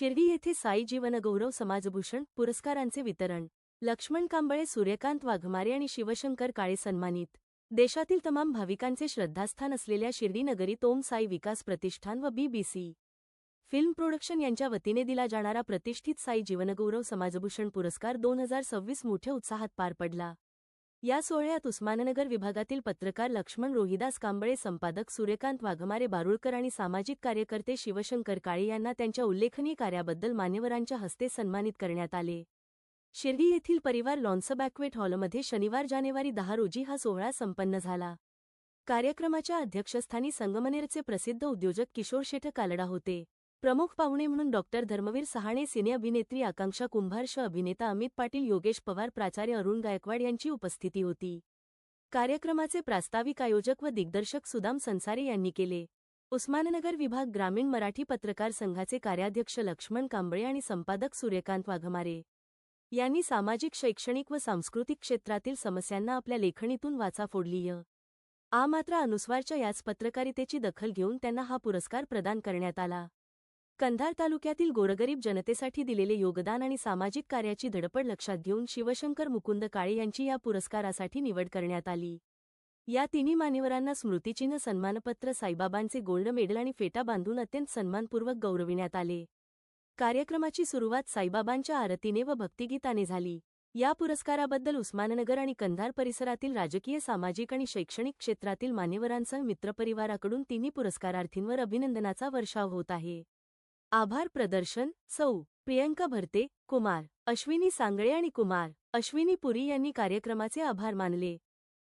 शिर्डी येथे साई जीवनगौरव समाजभूषण पुरस्कारांचे वितरण. लक्ष्मण कांबळे सूर्यकांत वाघमारे आणि शिवशंकर काळे सन्मानित. देशातील तमाम भाविकांचे श्रद्धास्थान असलेल्या शिर्डी नगरीत ओम साई विकास प्रतिष्ठान व बीबीसी फिल्म प्रोडक्शन यांच्या वतीने दिला जाणारा प्रतिष्ठित साई जीवनगौरव समाजभूषण पुरस्कार दोन हजार सव्वीस मोठ्या उत्साहात पार पडला. या सोहळ्यात उस्माननगर विभागातील पत्रकार लक्ष्मण रोहिदास कांबळे संपादक सूर्यकांत वाघमारे बारुळकर आणि सामाजिक कार्यकर्ते शिवशंकर काळे यांना त्यांच्या उल्लेखनीय कार्याबद्दल मान्यवरांच्या हस्ते सन्मानित करण्यात आले. शिर्डी येथील परिवार लॉन्स बॅक्वेट हॉलमध्ये शनिवार जानेवारी दहा रोजी हा सोहळा संपन्न झाला. कार्यक्रमाच्या अध्यक्षस्थानी संगमनेरचे प्रसिद्ध उद्योजक किशोर शेठ कालडा होते. प्रमुख पाहुणे म्हणून डॉक्टर धर्मवीर सहाणे सिने अभिनेत्री आकांक्षा कुंभारश अभिनेता अमित पाटील योगेश पवार प्राचार्य अरुण गायकवाड यांची उपस्थिती होती. कार्यक्रमाचे प्रास्ताविक आयोजक व दिग्दर्शक सुदाम संसारे यांनी केले. उस्माननगर विभाग ग्रामीण मराठी पत्रकार संघाचे कार्याध्यक्ष लक्ष्मण कांबळे आणि संपादक सूर्यकांत वाघमारे. यांनी सामाजिक शैक्षणिक व सांस्कृतिक क्षेत्रातील समस्यांना आपल्या लेखणीतून वाचा फोडलीय. आ मात्र अनुस्वारच्या याच पत्रकारितेची दखल घेऊन त्यांना हा पुरस्कार प्रदान करण्यात आला. कंधार तालुक्यातील गोरगरीब जनतेसाठी दिलेले योगदान आणि सामाजिक कार्याची धडपड लक्षात घेऊन शिवशंकर मुकुंद काळे यांची या पुरस्कारासाठी निवड करण्यात आली. या तिन्ही मान्यवरांना स्मृतिचिन्ह सन्मानपत्र साईबाबांचे गोल्ड मेडल आणि फेटा बांधून अत्यंत सन्मानपूर्वक गौरविण्यात आले. कार्यक्रमाची सुरुवात साईबाबांच्या आरतीने व भक्तिगीताने झाली. या पुरस्काराबद्दल उस्माननगर आणि कंधार परिसरातील राजकीय सामाजिक आणि शैक्षणिक क्षेत्रातील मान्यवरांसह मित्रपरिवाराकडून तिन्ही पुरस्कारार्थींवर अभिनंदनाचा वर्षाव होत आहे. आभार प्रदर्शन सौ प्रियंका भरते कुमार अश्विनी सांगळे आणि कुमार अश्विनी पुरी यांनी कार्यक्रमाचे आभार मानले.